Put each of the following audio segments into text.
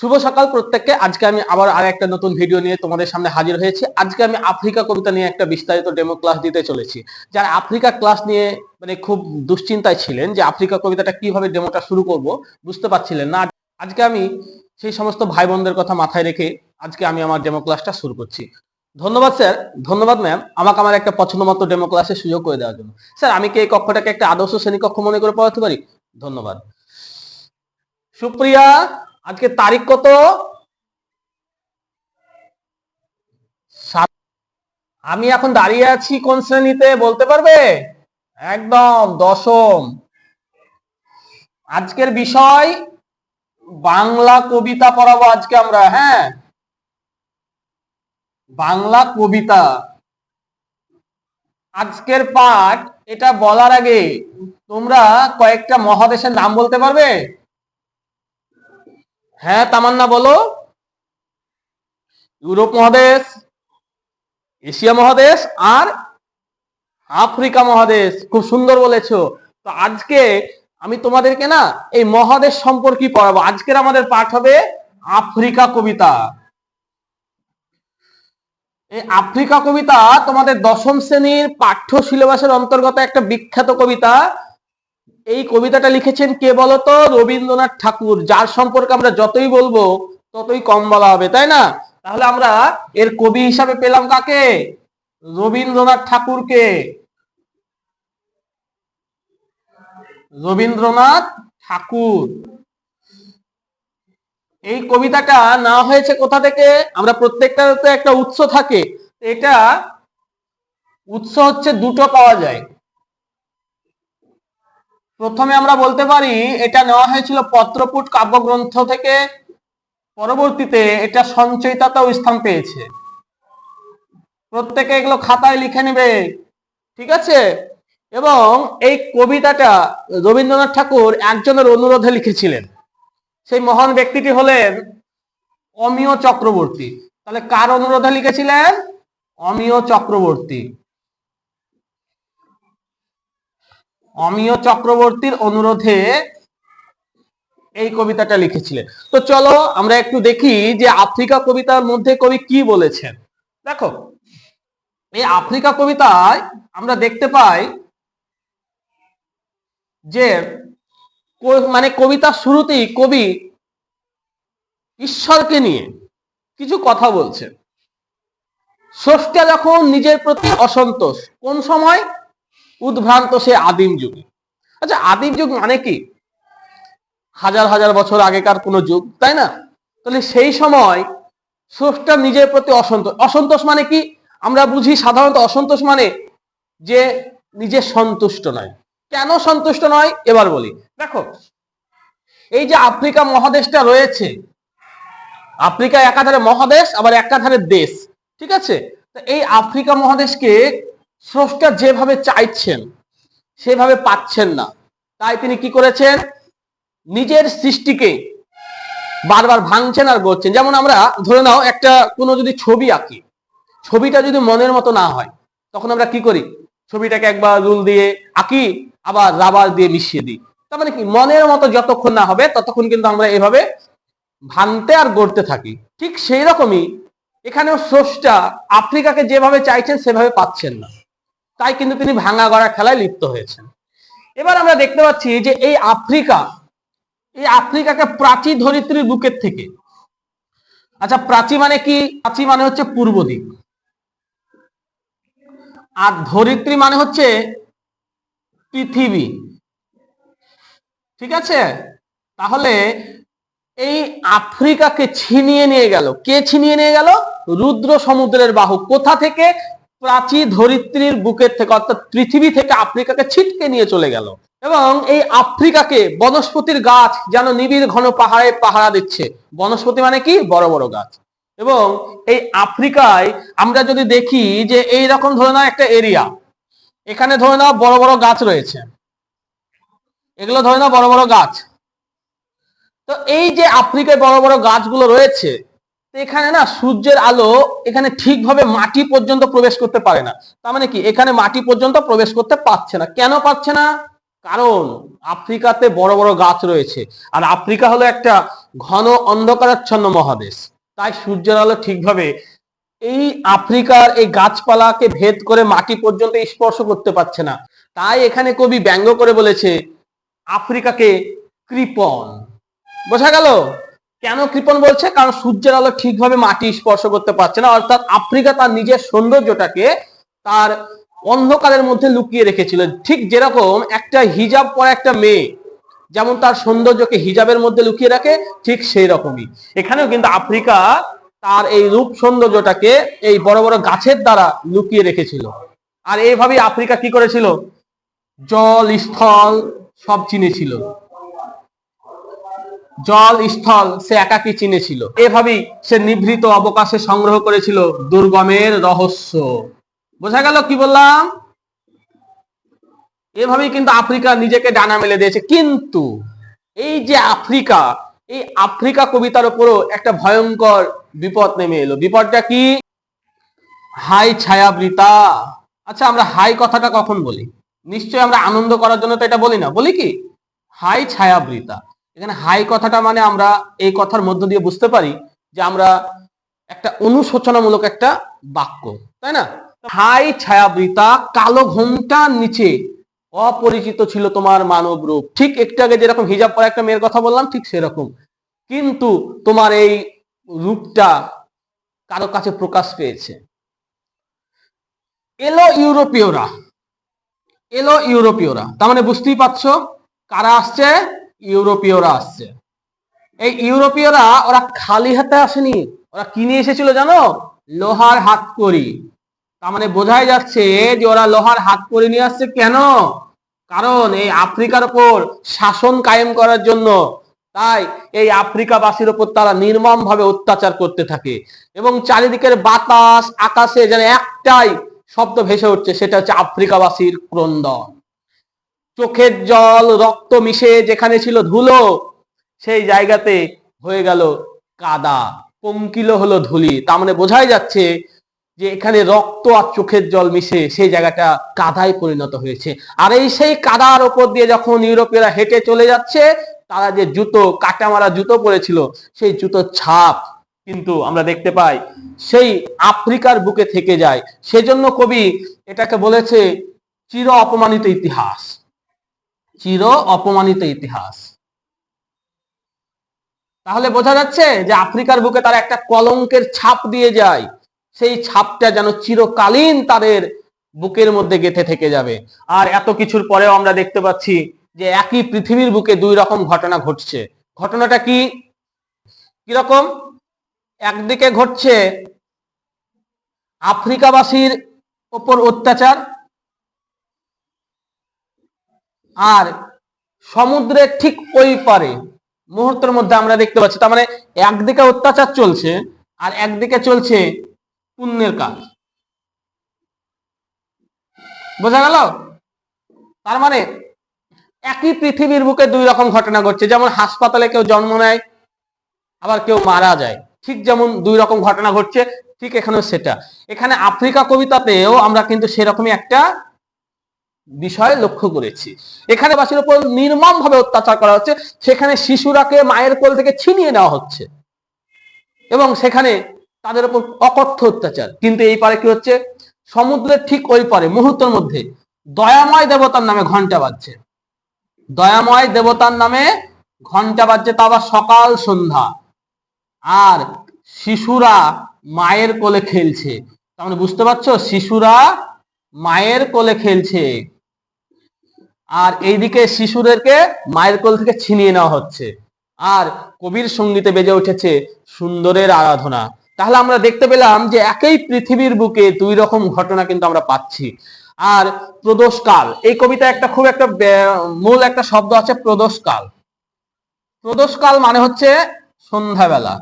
শুভ সকাল প্রত্যেককে। আজকে আমি আবার আর একটা নতুন ভিডিও নিয়ে তোমাদের সামনে হাজির হয়েছি। আজকে আমি আফ্রিকা কবিতা নিয়ে একটা বিস্তারিত ডেমো ক্লাস দিতে চলেছি। যারা আফ্রিকা ক্লাস নিয়ে মানে খুব দুশ্চিন্তায় ছিলেন যে আফ্রিকা কবিতাটা কীভাবে ডেমোটা শুরু করব, বুঝতে পারছিলেন না। আজকে আমি সেই সমস্ত ভাই বোনদের কথা মাথায় রেখে আজকে আমি আমার ডেমো ক্লাসটা শুরু করছি। ধন্যবাদ স্যার ধন্যবাদ ম্যাম আমাকে আমার একটা পছন্দ মতো ডেমো ক্লাসের সুযোগ করে দেওয়ার জন্য। স্যার, আমি কি এই কক্ষটাকে একটা আদর্শ শ্রেণি কক্ষ মনে করে পড়াতে পারি? ধন্যবাদ। সুপ্রিয়া আজকে তারিখ কত? আমি এখন দাঁড়িয়ে আছি কোন শ্রেণীতে, বলতে পারবে? একদম, দশম। আজকের বিষয়, বাংলা কবিতা পড়াবো আজকে আমরা হ্যাঁ? বাংলা কবিতা। আজকের পাঠ, এটা বলার আগে তোমরা কয়েকটা মহাদেশের নাম বলতে পারবে? হ্যাঁ তামান্না বলো। ইউরোপ মহাদেশ, এশিয়া মহাদেশ আর আফ্রিকা মহাদেশ। খুব সুন্দর বলেছ। তো আজকে আমি তোমাদেরকে না এই মহাদেশ সম্পর্কে পড়াবো। আজকের আমাদের পাঠ হবে আফ্রিকা কবিতা। এই আফ্রিকা কবিতা তোমাদের দশম শ্রেণির পাঠ্য সিলেবাসের অন্তর্গত একটা বিখ্যাত কবিতা। এই কবিতাটা লিখেছেন কে বলতো? রবীন্দ্রনাথ ঠাকুর, যার সম্পর্কে আমরা যতই বলব, ততই কম বলা হবে, তাই না? তাহলে আমরা এর কবি হিসাবে পেলাম কাকে? রবীন্দ্রনাথ ঠাকুরকে। রবীন্দ্রনাথ ঠাকুর। এই কবিতাটা না হয়েছে কোথা থেকে? আমরা প্রত্যেকটার একটা উৎস থাকে। এটা উৎস হচ্ছে দুটো পাওয়া যায়। প্রথমে আমরা বলতে পারি, এটা নেওয়া হয়েছিল পত্রপুট কাব্যগ্রন্থ থেকে, পরবর্তীতে এটা সঞ্চয়িতাতেও স্থান পেয়েছে। প্রত্যেকে এগুলো খাতায় লিখে নেবে, ঠিক আছে? এবং এই কবিতাটা রবীন্দ্রনাথ ঠাকুর একজনের অনুরোধে লিখেছিলেন। সেই মহান ব্যক্তিটি হলেন অমিয় চক্রবর্তী। তাহলে কার অনুরোধে লিখেছিলেন? অমিয় চক্রবর্তী। অমিয় চক্রবর্তীর অনুরোধে এই কবিতাটা লিখেছিলেন। তো চলো আমরা একটু দেখি যে আফ্রিকা কবিতার মধ্যে কবি কি বলেছেন। দেখো, এই আফ্রিকা কবিতায় আমরা দেখতে পাই যে মানে কবিতার শুরুতেই কবি ঈশ্বরকে নিয়ে কিছু কথা বলছেন। স্রষ্টা যখন নিজের প্রতি অসন্তোষ, কোন সময়? উদ্ভ্রান্ত সে আদিম যুগে। আচ্ছা আদিম যুগ মানে কি? হাজার হাজার বছর আগেকার কোনো যুগ, তাই না? তাহলে সেই সময় স্রষ্টার নিজের প্রতি অসন্তোষ। অসন্তোষ মানে কি? আমরা বুঝি সাধারণত অসন্তোষ মানে যে নিজে সন্তুষ্ট নয়। কেন সন্তুষ্ট নয়? এবার বলি। দেখো, এই যে আফ্রিকা মহাদেশটা রয়েছে, আফ্রিকা একাধারে মহাদেশ, আবার একাধারে দেশ, ঠিক আছে? এই আফ্রিকা মহাদেশকে স্রষ্টা যেভাবে চাইছেন, সেভাবে পাচ্ছেন না। তাই তিনি কি করেছেন? নিজের সৃষ্টিকে বারবার ভাঙছেন আর গড়ছেন। যেমন আমরা ধরে নাও একটা কোনো যদি ছবি আঁকি, ছবিটা যদি মনের মতো না হয়, তখন আমরা কি করি? ছবিটাকে একবার রুল দিয়ে আঁকি, আবার রাবার দিয়ে মিশিয়ে দিই। তার মানে কি? মনের মতো যতক্ষণ না হবে, ততক্ষণ কিন্তু আমরা এভাবে ভাঙতে আর গড়তে থাকি। ঠিক সেই রকমই এখানেও স্রষ্টা আফ্রিকাকে যেভাবে চাইছেন, সেভাবে পাচ্ছেন না। তাই কিন্তু তিনি ভাঙা গড়া খেলায় লিপ্ত হয়েছেন। এবার আমরা দেখতে পাচ্ছি যে এই আফ্রিকা, এই আফ্রিকাকে প্রাচী ধরিত্রীর বুকের থেকে। আচ্ছা প্রাচী মানে কি? প্রাচী মানে হচ্ছে পূর্ব দিক। আর ধরিত্রী মানে হচ্ছে পৃথিবী। ঠিক আছে? তাহলে এই আফ্রিকাকে ছিনিয়ে নিয়ে গেল। কে ছিনিয়ে নিয়ে গেল? রুদ্র সমুদ্রের বাহু। কোথা থেকে? প্রাচী ধরিত্রীর বুকের থেকে অর্থাৎ পৃথিবী থেকে আফ্রিকাকে ছিটকে নিয়ে চলে গেল। এবং এই আফ্রিকাকে বনস্পতির গাছ যেন নিবিড় ঘন পাহাড়ে পাহারা দিচ্ছে। বনস্পতি মানে কি? বড় বড় গাছ। এবং এই আফ্রিকায় আমরা যদি দেখি যে এই রকম ধরে নাও একটা এরিয়া। এখানে ধরে নাও বড় বড় গাছ রয়েছে। এগুলো ধরে নাও বড় বড় গাছ। তো এই যে আফ্রিকায় বড় বড় গাছগুলো রয়েছে এখানে না সূর্যের আলো এখানে ঠিকভাবে মাটি পর্যন্ত প্রবেশ করতে পারে না। তার মানে কি? এখানে মাটি পর্যন্ত প্রবেশ করতে পারছে না। কেন পাচ্ছে না? কারণ আফ্রিকাতে বড় বড় গাছ রয়েছে। আর আফ্রিকা হলো একটা ঘন অন্ধকারাচ্ছন্ন মহাদেশ। তাই সূর্যের আলো ঠিকভাবে এই আফ্রিকার এই গাছপালাকে ভেদ করে মাটি পর্যন্ত স্পর্শ করতে পারছে না। তাই এখানে কবি ব্যঙ্গ করে বলেছে, আফ্রিকাকে কৃপণ। বোঝা গেল? কেন কৃপণ বলছে? কারণ সূর্যের আলো ঠিকভাবে মাটি স্পর্শ করতে পারছে না, অর্থাৎ আফ্রিকা তার নিজের সৌন্দর্যটাকে তার অন্ধকারের মধ্যে লুকিয়ে রেখেছিল। ঠিক যেরকম একটা হিজাব পরা একটা মেয়ে যেমন তার সৌন্দর্যকে হিজাবের মধ্যে লুকিয়ে রাখে, ঠিক সেই রকমই এখানেও কিন্তু আফ্রিকা তার এই রূপ সৌন্দর্যটাকে এই বড় বড় গাছের দ্বারা লুকিয়ে রেখেছিল। আর এইভাবেই আফ্রিকা কি করেছিল? জল, স্থল সব চিনেছিল। জল স্থল সে একাকি চিনেছিল। এভাবেই সে নিভৃত অবকাশে সংগ্রহ করেছিল দুর্গমের রহস্য। বোঝা গেল কি বললাম? এভাবেই কিন্তু আফ্রিকা নিজেকে ডানা মেলে দিয়েছে। কিন্তু এই যে আফ্রিকা, এই আফ্রিকা কবিতার উপরও একটা ভয়ঙ্কর বিপদ নেমে এলো। বিপদটা কি? হাই ছায়াবৃতা। আচ্ছা আমরা হাই কথাটা কখন বলি? নিশ্চয়ই আমরা আনন্দ করার জন্য তো এটা বলি না। বলি কি? হাই ছায়াবৃতা। এখানে হাই কথাটা মানে আমরা এই কথার মধ্য দিয়ে বুঝতে পারি যে আমরা একটা অনুশোচনামূলক একটা বাক্য, তাই না? হাই ছায়াবৃতা, কালো ঘোমটার নিচে, অপরিচিত ছিল তোমার মানব রূপ। ঠিক একটু আগে যেরকম হিজাব পরা একটা মেয়ের কথা বললাম, ঠিক সেরকম। কিন্তু তোমার এই রূপটা কারও কাছে প্রকাশ পেয়েছে। এলো ইউরোপীয়রা এলো ইউরোপীয়রা। তার মানে বুঝতেই পারছ, কারা আসছে? ইউরোপীয়রা আসছে। এই ইউরোপীয়রা, ওরা খালি হাতে আসেনি, ওরা কি নিয়ে এসেছিল জানো? লোহার হাত করি তার মানে বোঝাই যাচ্ছে যে ওরা লোহার হাত করে নিয়ে আসছে কেন? কারণ এই আফ্রিকার ওপর শাসন কায়েম করার জন্য। তাই এই আফ্রিকাবাসীর ওপর তারা নির্মম ভাবে অত্যাচার করতে থাকে। এবং চারিদিকের বাতাস, আকাশে যেন একটাই শব্দ ভেসে উঠছে, সেটা হচ্ছে আফ্রিকাবাসীর ক্রন্দন। চোখের জল, রক্ত মিশে যেখানে ছিল ধুলো, সেই জায়গাতে হয়ে গেল কাদা পঙ্কিল হলো ধুলি। তার মানে বোঝাই যাচ্ছে যে এখানে রক্ত আর চোখের জল মিশে সেই জায়গাটা কাদায় পরিণত হয়েছে। আর এই সেই কাদার ওপর দিয়ে যখন ইউরোপীয়রা হেঁটে চলে যাচ্ছে, তারা যে জুতো কাটা মারা জুতো পরেছিল, সেই জুতোর ছাপ কিন্তু আমরা দেখতে পাই, সেই আফ্রিকার বুকে থেকে যায়। সেজন্য কবি এটাকে বলেছে চির অপমানিত ইতিহাস। চির অপমানিত ইতিহাস। তাহলে বোঝা যাচ্ছে যে আফ্রিকার বুকে তারা একটা কলঙ্কের ছাপ দিয়ে যায়। সেই ছাপটা যেন চিরকালীন তাদের বুকের মধ্যে গেঁথে থেকে যাবে। আর এত কিছুর পরেও আমরা দেখতে পাচ্ছি যে একই পৃথিবীর বুকে দুই রকম ঘটনা ঘটছে। ঘটনাটা কি? কীরকম? একদিকে ঘটছে আফ্রিকাবাসীর ওপর অত্যাচার আর সমুদ্রের ঠিক ওই পারে, মুহূর্তের মধ্যে আমরা দেখতে পাচ্ছি, তার মানে একদিকে অত্যাচার চলছে আর একদিকে চলছে পুণ্যের কাজ। বোঝা গেল? তার মানে একই পৃথিবীর বুকে দুই রকম ঘটনা ঘটছে, যেমন হাসপাতালে কেউ জন্ম নেয়, আবার কেউ মারা যায়। ঠিক যেমন দুই রকম ঘটনা ঘটছে, ঠিক এখানেও সেটা। এখানে আফ্রিকা কবিতাতেও আমরা কিন্তু সেরকমই একটা বিষয় লক্ষ্য করেছি। এখানে বাসীর উপর নির্মম ভাবে অত্যাচার করা হচ্ছে। সেখানে শিশুরাকে মায়ের কোল থেকে ছিনিয়ে নেওয়া হচ্ছে। এবং সেখানে তাদের উপর অকথ্য অত্যাচার। কিন্তু এই পারে কি হচ্ছে? সমুদ্রের ঠিক ওই পারে, মুহূর্তের মধ্যে দয়াময় দেবতার নামে ঘণ্টা বাজছে। দয়াময় দেবতার নামে ঘণ্টা বাজছে তা আবার সকাল সন্ধ্যা। আর শিশুরা মায়ের কোলে খেলছে। তার মানে বুঝতে পারছ? শিশুরা মায়ের কোলে খেলছে। আর এইদিকে শিশুদেরকে মায়ের কোল থেকে ছিনিয়ে নেওয়া হচ্ছে। আর কবির সঙ্গীতে বেজে উঠেছে সুন্দরের আরাধনা। তাহলে আমরা দেখতে পেলাম যে একই পৃথিবীর বুকে দুই রকম ঘটনা কিন্তু আমরা পাচ্ছি। আর প্রদোষকাল, এই কবিতা একটা খুব একটা মূল একটা শব্দ আছে প্রদোষকাল। প্রদোষকাল মানে হচ্ছে সন্ধ্যাবেলা।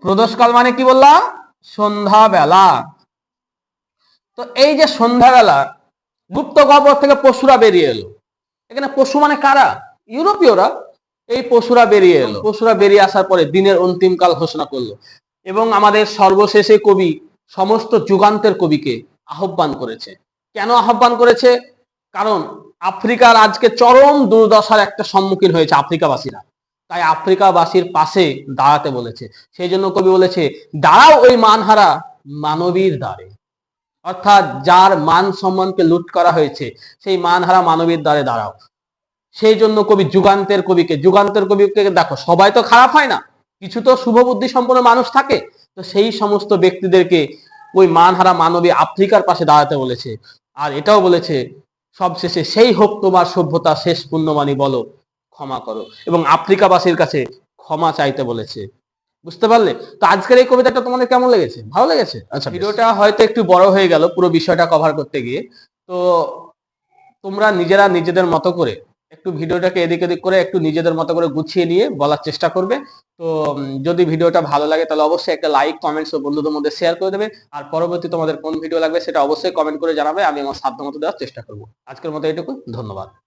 প্রদোষকাল মানে কি বললাম? সন্ধ্যাবেলা। তো এই যে সন্ধ্যাবেলা গুপ্ত গহ্বর থেকে পশুরা বেরিয়ে এলো। এখানে পশু মানে কারা? ইউরোপীয়রা। এই পশুরা বেরিয়ে এলো। পশুরা বেরিয়ে আসার পরে দিনের অন্তিম কাল ঘোষণা করল। এবং আমাদের সর্বশেষে কবি, সমস্ত যুগান্তের কবিকে আহ্বান করেছে। কেন আহ্বান করেছে? কারণ আফ্রিকার আজকে চরম দুর্দশার একটা সম্মুখীন হয়েছে আফ্রিকাবাসীরা। তাই আফ্রিকাবাসীর পাশে দাঁড়াতে বলেছে। সেই জন্য কবি বলেছে, দাঁড়াও ওই মানহারা মানবীর দ্বারে। অর্থাৎ যার মান সম্মানকে লুট করা হয়েছে, সেই মানহারা মানবীর দ্বারে দাঁড়াও। সেই জন্য কবি যুগান্তের কবিকে যুগান্তের কবিকে দেখো, সবাই তো খারাপ হয় না। কিছু তো শুভ বুদ্ধি সম্পন্ন মানুষ থাকে। তো সেই সমস্ত ব্যক্তিদেরকে ওই মানহারা মানবী আফ্রিকার পাশে দাঁড়াতে বলেছে। আর এটাও বলেছে, সবশেষে সেই হোক তোমার সভ্যতা, শেষ পুণ্যমানি বলো, ক্ষমা করো। এবং আফ্রিকাবাসীর কাছে ক্ষমা চাইতে বলেছে। বুঝতে পারলে? তো আজকের এই কবিতাটা তোমাদের কেমন লেগেছে? ভালো লেগেছে? আচ্ছা ভিডিওটা হয়তো একটু বড় হয়ে গেল, পুরো বিষয়টা কভার করতে গিয়ে। তো তোমরা নিজেরা নিজেদের মতো করে একটু ভিডিওটাকে এদিক এদিক করে একটু নিজেদের মতো করে গুছিয়ে নিয়ে বলার চেষ্টা করবে। তো যদি ভিডিওটা ভালো লাগে তাহলে অবশ্যই একটা লাইক কমেন্টস ও বন্ধুদের মধ্যে শেয়ার করে দেবে। আর পরবর্তী তোমাদের কোন ভিডিও লাগবে সেটা অবশ্যই কমেন্ট করে জানাবে, আমি আমার সাধ্য মতো দেওয়ার চেষ্টা করব। আজকের মতো এটুকু ধন্যবাদ।